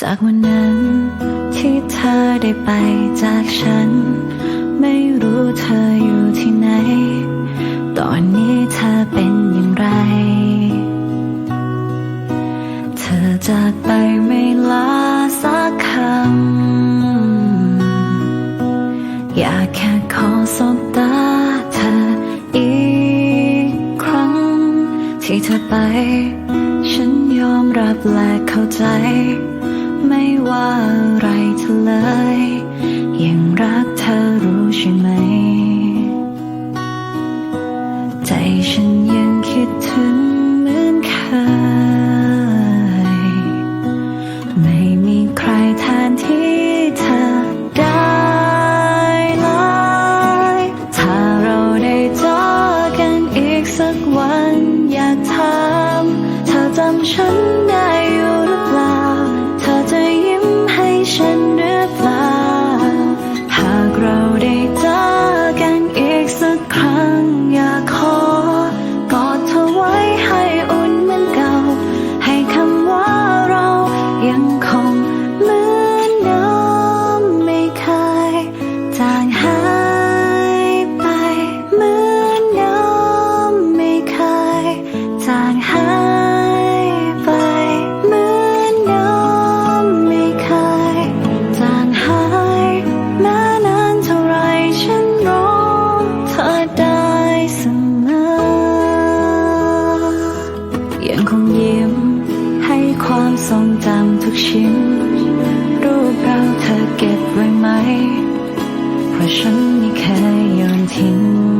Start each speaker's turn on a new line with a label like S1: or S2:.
S1: จากวันนั้นที่เธอได้ไปจากฉัน ไม่รู้เธออยู่ที่ไหน ตอนนี้เธอเป็นอย่างไร เธอจากไปไม่ลาสักคำ อยากแค่ขอสบตาเธออีกครั้ง ที่เธอไป ฉันยอมรับและเข้าใจ ไม่ว่าอะไรเธอเลย ทรงจำทุกชิ้น รูปเราเธอเก็บไว้ไหม เพราะฉันไม่เคยโยนทิ้ง